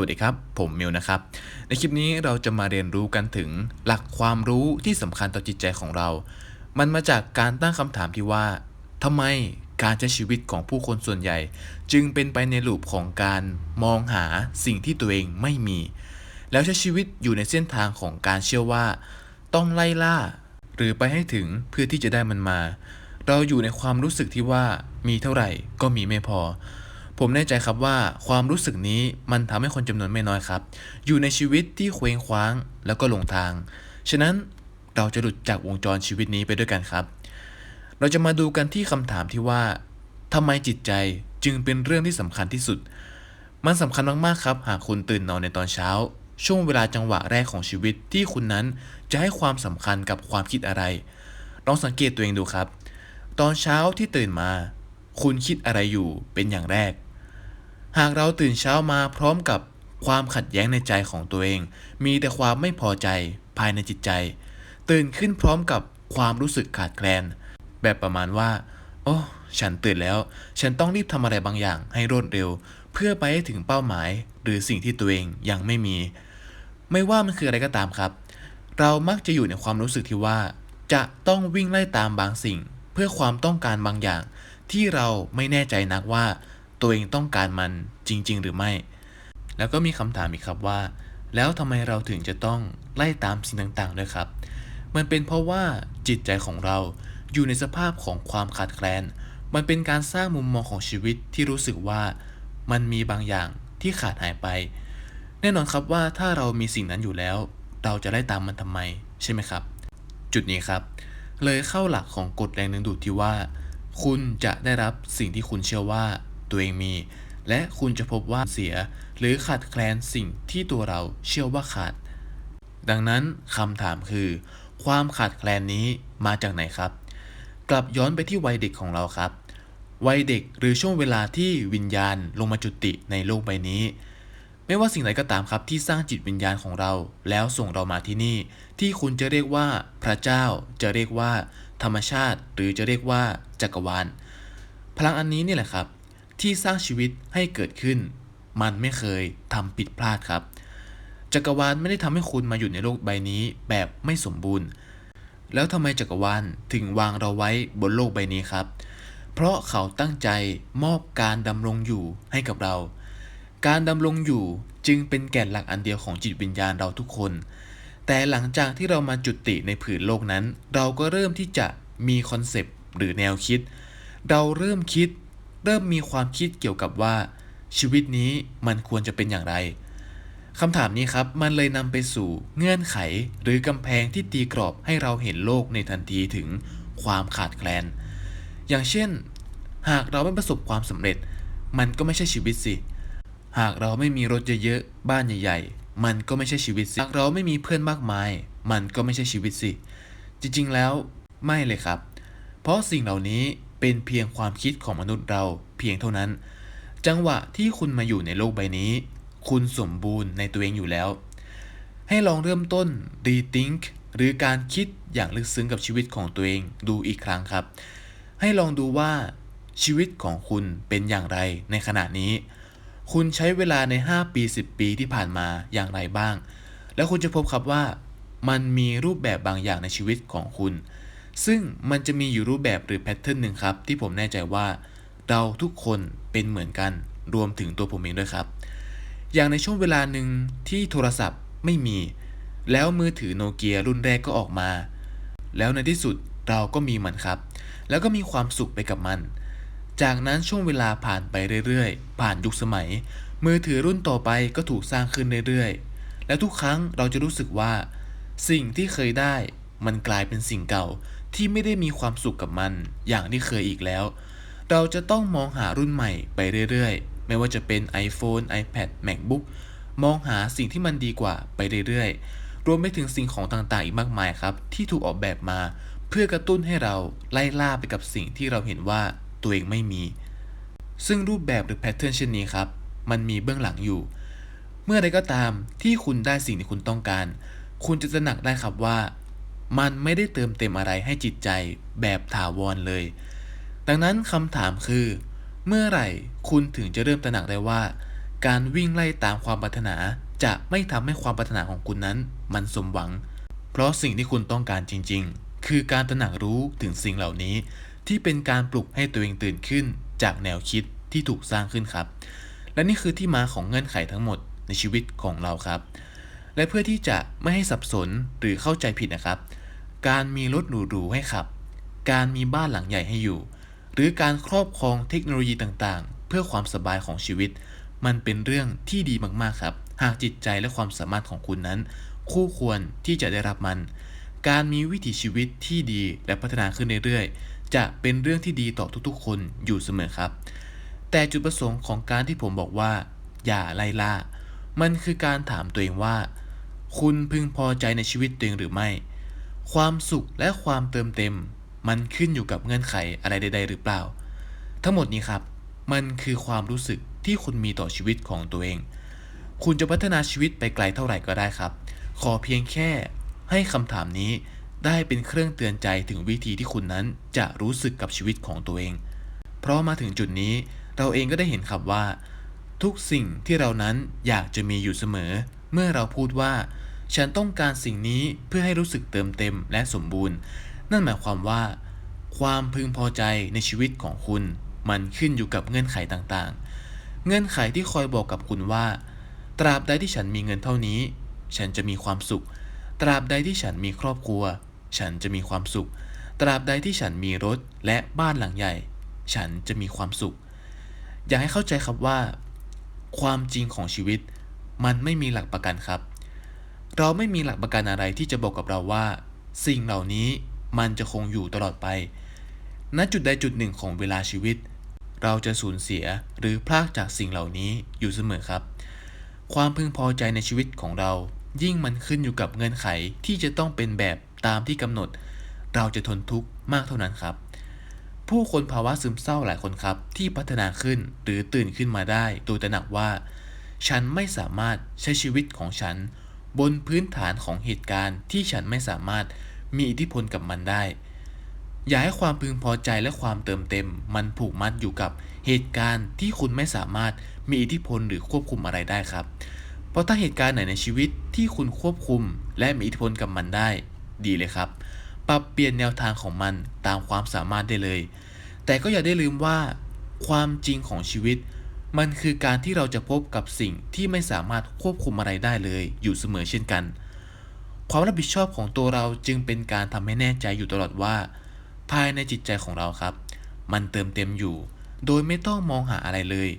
วัสดีครับ ผมมิวนะครับ ในคลิปนี้เราจะมาเรียนรู้กันถึงหลักความรู้ที่สำคัญต่อจิตใจของเรา มันมาจากการตั้งคำถามที่ว่าทำไมการใช้ชีวิตของผู้คนส่วนใหญ่ จึงเป็นไปในลูปของการมองหาสิ่งที่ตัวเองไม่มี แล้วใช้ชีวิตอยู่ในเส้นทางของการเชื่อว่า ต้องไล่ล่า หรือไปให้ถึงเพื่อที่จะได้มันมา เราอยู่ในความรู้สึกที่ว่ามีเท่าไหร่ก็มีไม่พอ ผมแน่ใจครับว่าความรู้สึกนี้มันทำให้คนจำนวนไม่น้อยครับ อยู่ในชีวิตที่เคว้งคว้างแล้วก็หลงทาง ฉะนั้นเราจะหลุดจากวงจรชีวิตนี้ไปด้วยกันครับ เราจะมาดูกันที่คำถามที่ว่าทำไมจิตใจจึงเป็นเรื่องที่สำคัญที่สุด มันสำคัญมากๆครับ หากคุณตื่นนอนในตอนเช้า ช่วงเวลาจังหวะแรกของชีวิตที่คุณนั้นจะให้ความสำคัญกับความคิดอะไร ลองสังเกตตัวเองดูครับ ตอนเช้าที่ตื่นมา คุณคิดอะไรอยู่เป็นอย่างแรก หากเราตื่นเช้ามาพร้อมกับความขัดแย้งในใจของตัวเอง มีแต่ความไม่พอใจภายในจิตใจ ตื่นขึ้นพร้อมกับความรู้สึกขาดแคลน แบบประมาณว่า โอ้ฉันตื่นแล้ว ฉันต้องรีบทำอะไรบางอย่างให้รวดเร็ว เพื่อไปให้ถึงเป้าหมาย หรือสิ่งที่ตัวเองยังไม่มี ไม่ว่ามันคืออะไรก็ตามครับ เรามักจะอยู่ในความรู้สึกที่ว่า จะต้องวิ่งไล่ตามบางสิ่ง เพื่อความต้องการบางอย่าง ที่เราไม่แน่ใจนักว่า ตัวเองต้องการมันจริง ๆ หรือไม่ แล้วก็มีคำถามอีกครับว่า แล้วทำไมเราถึงจะต้องไล่ตามสิ่งต่างๆด้วยครับ มันเป็นเพราะว่าจิตใจของเราอยู่ในสภาพของความขาดแคลน มันเป็นการสร้างมุมมองของชีวิตที่รู้สึกว่ามันมีบางอย่างที่ขาดหายไป แน่นอนครับว่าถ้าเรามีสิ่งนั้นอยู่แล้ว เราจะไล่ตามมันทำไมใช่ไหมครับ จุดนี้ครับ เลยเข้าหลักของกฎแรงดึงดูดที่ว่า คุณจะได้รับสิ่งที่คุณเชื่อว่า ตัวเองมี และคุณจะพบว่าเสีย หรือขาดแคลนสิ่งที่ตัวเราเชื่อว่าขาด ดังนั้นคำถามคือ ความขาดแคลนนี้มาจากไหนครับ กลับย้อนไปที่วัยเด็กของเราครับ วัยเด็กหรือช่วงเวลาที่วิญญาณลงมาจุติในโลกใบนี้ไม่ว่าสิ่งใดก็ตามครับที่สร้างจิตวิญญาณของเรา แล้วส่งเรามาที่นี่ ที่คุณจะเรียกว่าพระเจ้า จะเรียกว่า ธรรมชาติ หรือจะเรียกว่าจักรวาล พลังอันนี้นี่แหละครับ ที่สร้างชีวิตให้เกิดขึ้น มันไม่เคยทำผิดพลาดครับ จักรวาลไม่ได้ทำให้คุณมาอยู่ในโลกใบนี้แบบไม่สมบูรณ์ แล้วทำไมจักรวาลถึงวางเราไว้บนโลกใบนี้ครับ เพราะเขาตั้งใจมอบการดำรงอยู่ให้กับเรา การดำรงอยู่จึงเป็นแก่นหลักอันเดียวของจิตวิญญาณเราทุกคน แต่หลังจากที่เรามาจุติในผืนโลกนั้น เราก็เริ่มที่จะมีคอนเซปต์หรือแนวคิด เราเริ่มคิด เริ่มมีความคิดเกี่ยวกับว่า ชีวิตนี้มันควรจะเป็นอย่างไรคำถามนี้ครับมันเลยนำไปสู่เงื่อนไขหรือกำแพงที่ตีกรอบให้เราเห็นโลกในทันทีถึงความขาดแคลน อย่างเช่น หากเราไม่ประสบความสำเร็จ มันก็ไม่ใช่ชีวิตสิ หากเราไม่มีรถเยอะๆบ้านใหญ่ๆ มันก็ไม่ใช่ชีวิตสิ หากเราไม่มีเพื่อนมากมาย มันก็ไม่ใช่ชีวิตสิ จริงๆแล้วไม่เลยครับ เพราะสิ่งเหล่านี้ เป็นเพียงความคิดของมนุษย์เราเพียงเท่านั้น จังหวะที่คุณมาอยู่ในโลกใบนี้ คุณสมบูรณ์ในตัวเองอยู่แล้ว ให้ลองเริ่มต้น rethink หรือการคิดอย่างลึกซึ้งกับชีวิตของตัวเองดูอีกครั้งครับ ให้ลองดูว่าชีวิตของคุณเป็นอย่างไรในขณะนี้ คุณใช้เวลาใน 5 ปี 10 ปีที่ผ่านมาอย่างไรบ้าง แล้วคุณจะพบครับว่า มันมีรูปแบบบางอย่างในชีวิตของคุณ ซึ่งมันจะมีอยู่รูปแบบหรือแพทเทิร์นหนึ่งครับ ที่ผมแน่ใจว่าเราทุกคนเป็นเหมือนกันรวมถึงตัวผมเองด้วยครับ อย่างในช่วงเวลาหนึ่งที่โทรศัพท์ไม่มี แล้วมือถือโนเกียรุ่นแรกก็ออกมา แล้วในที่สุดเราก็มีมันครับ แล้วก็มีความสุขไปกับมัน จากนั้นช่วงเวลาผ่านไปเรื่อยๆ ผ่านยุคสมัย มือถือรุ่นต่อไปก็ถูกสร้างขึ้นเรื่อยๆ และทุกครั้งเราจะรู้สึกว่า สิ่งที่เคยได้มันกลายเป็นสิ่งเก่า ที่ไม่ได้มีความสุขกับมัน อย่างที่เคยอีกแล้ว เราจะต้องมองหารุ่นใหม่ไปเรื่อยๆ ไม่ว่าจะเป็น iPhone, iPad, MacBook มองหาสิ่งที่มันดีกว่าไปเรื่อยๆ รวมไปถึงสิ่งของต่างๆ อีกมากมายครับ ที่ถูกออกแบบมา เพื่อกระตุ้นให้เราไล่ล่าไปกับสิ่งที่เราเห็นว่าตัวเองไม่มี ซึ่งรูปแบบหรือแพทเทิร์นเช่นนี้ครับ มันมีเบื้องหลังอยู่ เมื่อใดก็ตามที่คุณได้สิ่งที่คุณต้องการ คุณจะตระหนักได้ครับว่า มันไม่ได้เติมเต็มอะไรให้จิตใจแบบถาวรเลย ดังนั้นคำถามคือ เมื่อไหร่คุณถึงจะเริ่มตระหนักได้ว่า การวิ่งไล่ตามความปรารถนา จะไม่ทำให้ความปรารถนาของคุณนั้น มันสมหวัง เพราะสิ่งที่คุณต้องการจริง ๆ คือการตระหนักรู้ถึงสิ่งเหล่านี้ ที่เป็นการปลุกให้ตัวเองตื่นขึ้น จากแนวคิดที่ถูกสร้างขึ้นครับ และนี่คือที่มาของเงื่อนไขทั้งหมดในชีวิตของเราครับ และเพื่อที่จะไม่ให้สับสนหรือเข้าใจผิดนะครับ การมีรถหรูๆให้ขับ การมีบ้านหลังใหญ่ให้อยู่ หรือการครอบครองเทคโนโลยีต่างๆ เพื่อความสบายของชีวิต มันเป็นเรื่องที่ดีมากๆครับ หากจิตใจและความสามารถของคุณนั้น คู่ควรที่จะได้รับมัน การมีวิถีชีวิตที่ดีและพัฒนาขึ้นเรื่อยๆ จะเป็นเรื่องที่ดีต่อทุกๆ คนอยู่เสมอครับ แต่จุดประสงค์ของการที่ผมบอกว่า อย่าไล่ล่า มันคือการถามตัวเองว่า คุณพึงพอใจในชีวิตตัวเองหรือไม่ ความสุขและความเติมเต็ม มันขึ้นอยู่กับเงื่อนไขอะไรใด ๆ หรือเปล่า ทั้งหมดนี้ครับ มันคือความรู้สึกที่คุณมีต่อชีวิตของตัวเอง คุณจะพัฒนาชีวิตไปไกลเท่าไหร่ก็ได้ครับ ขอเพียงแค่ให้คำถามนี้ได้เป็นเครื่องเตือนใจถึงวิธีที่คุณนั้นจะรู้สึกกับชีวิตของตัวเอง เพราะมาถึงจุดนี้เราเองก็ได้เห็นครับว่า ทุกสิ่งที่เรานั้นอยากจะมีอยู่เสมอ เมื่อเราพูดว่า ฉันต้องการสิ่งนี้เพื่อให้รู้สึกเติมเต็มและสมบูรณ์ นั่นหมายความว่า ความพึงพอใจในชีวิตของคุณ มันขึ้นอยู่กับเงื่อนไขต่างๆ เงื่อนไขที่คอยบอกกับคุณว่า ตราบใดที่ฉันมีเงินเท่านี้ ฉันจะมีความสุข ตราบใดที่ฉันมีครอบครัว ฉันจะมีความสุข ตราบใดที่ฉันมีรถและบ้านหลังใหญ่ ฉันจะมีความสุข อยากให้เข้าใจครับว่า ความจริงของชีวิต มันไม่มีหลักประกันครับ เราไม่มีหลักประกันอะไรที่จะบอกกับเราว่า สิ่งเหล่านี้มันจะคงอยู่ตลอดไป ณ จุดใดจุดหนึ่งของเวลาชีวิต เราจะสูญเสียหรือพลากจากสิ่งเหล่านี้อยู่เสมอครับ ความพึงพอใจในชีวิตของเรา ยิ่งมันขึ้นอยู่กับเงื่อนไขที่จะต้องเป็นแบบตามที่กำหนด เราจะทนทุกข์มากเท่านั้นครับ ผู้คนภาวะซึมเศร้าหลายคนครับ ที่พัฒนาขึ้นหรือตื่นขึ้นมาได้ โดยตระหนักว่า ฉันไม่สามารถใช้ชีวิตของฉัน บนพื้นฐานของเหตุการณ์ที่ฉันไม่สามารถมีอิทธิพลกับมันได้ อย่าให้ความพึงพอใจและความเติมเต็ม มันผูกมัดอยู่กับเหตุการณ์ที่คุณไม่สามารถมีอิทธิพลหรือควบคุมอะไรได้ครับ เพราะถ้าเหตุการณ์ไหนในชีวิตที่คุณควบคุม และมีอิทธิพลกับมันได้ ดีเลยครับ ปรับเปลี่ยนแนวทางของมันตามความสามารถได้เลย แต่ก็อย่าได้ลืมว่า ความจริงของชีวิต มันคือการที่เราจะพบกับสิ่งที่ไม่สามารถควบคุมอะไรได้เลยอยู่เสมอเช่นกัน ความรับผิดชอบของตัวเราจึงเป็นการทำให้แน่ใจอยู่ตลอดว่า ภายในจิตใจของเราครับ มันเติมเต็มอยู่ โดยไม่ต้องมองหาอะไรเลย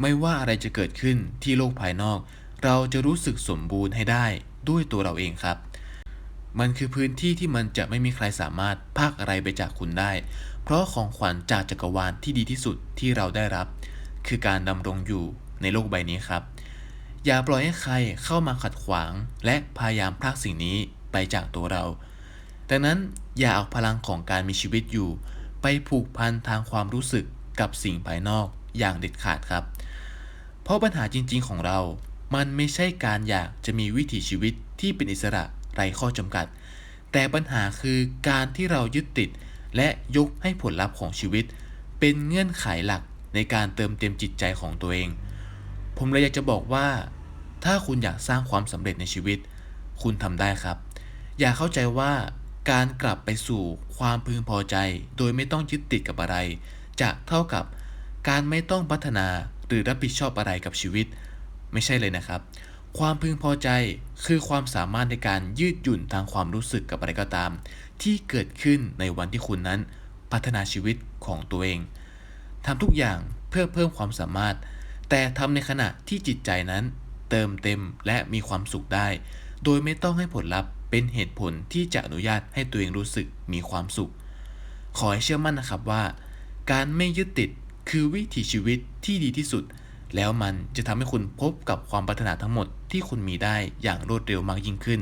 ไม่ว่าอะไรจะเกิดขึ้นที่โลกภายนอก เราจะรู้สึกสมบูรณ์ให้ได้ด้วยตัวเราเองครับ มันคือพื้นที่ที่มันจะไม่มีใครสามารถพากอะไรไปจากคุณได้ เพราะของขวัญจากจักรวาลที่ดีที่สุดที่เราได้รับ คือการดำรงอยู่ในโลกใบนี้ครับ อย่าปล่อยให้ใครเข้ามาขัดขวาง และพยายามพรากสิ่งนี้ไปจากตัวเรา ดังนั้นอย่าเอาพลังของการมีชีวิตอยู่ ไปผูกพันทางความรู้สึกกับสิ่งภายนอกอย่างเด็ดขาดครับ เพราะปัญหาจริง ๆ ของเรา มันไม่ใช่การอยากจะมีวิถีชีวิตที่เป็นอิสระไร้ข้อจำกัด แต่ปัญหาคือการที่เรายึดติดและยกให้ผลลัพธ์ของชีวิต เป็นเงื่อนไขหลัก ในการเติมเต็มจิตใจของตัวเอง ผมเลยอยากจะบอกว่า ถ้าคุณอยากสร้างความสำเร็จในชีวิต คุณทำได้ครับ อย่าเข้าใจว่าการกลับไปสู่ความพึงพอใจ โดยไม่ต้องยึดติดกับอะไร จะเท่ากับการไม่ต้องพัฒนาหรือรับผิดชอบอะไรกับชีวิต ไม่ใช่เลยนะครับ ความพึงพอใจคือความสามารถในการยืดหยุ่นทางความรู้สึกกับอะไรก็ตาม ที่เกิดขึ้นในวันที่คุณนั้นพัฒนาชีวิตของตัวเอง ทำทุกอย่างเพื่อเพิ่มความสามารถ แต่ทำในขณะที่จิตใจนั้น เติมเต็มและมีความสุขได้ โดยไม่ต้องให้ผลลัพธ์เป็นเหตุผลที่จะอนุญาตให้ตัวเองรู้สึกมีความสุข ขอให้เชื่อมั่นนะครับว่า การไม่ยึดติดคือวิถีชีวิตที่ดีที่สุด แล้วมันจะทำให้คุณพบกับความปรารถนาทั้งหมดที่คุณมีได้อย่างรวดเร็วมากยิ่งขึ้น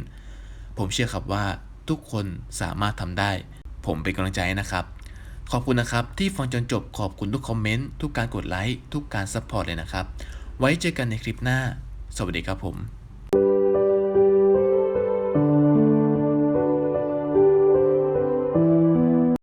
ผมเชื่อครับว่าทุกคนสามารถทำได้ ผมเป็นกำลังใจนะครับ ขอบคุณนะครับ ที่ฟังจนจบขอบคุณทุกคอมเมนต์ทุกการกดไลค์ทุกการซัพพอร์ตเลยนะครับ ไว้เจอกันในคลิปหน้า สวัสดีครับผม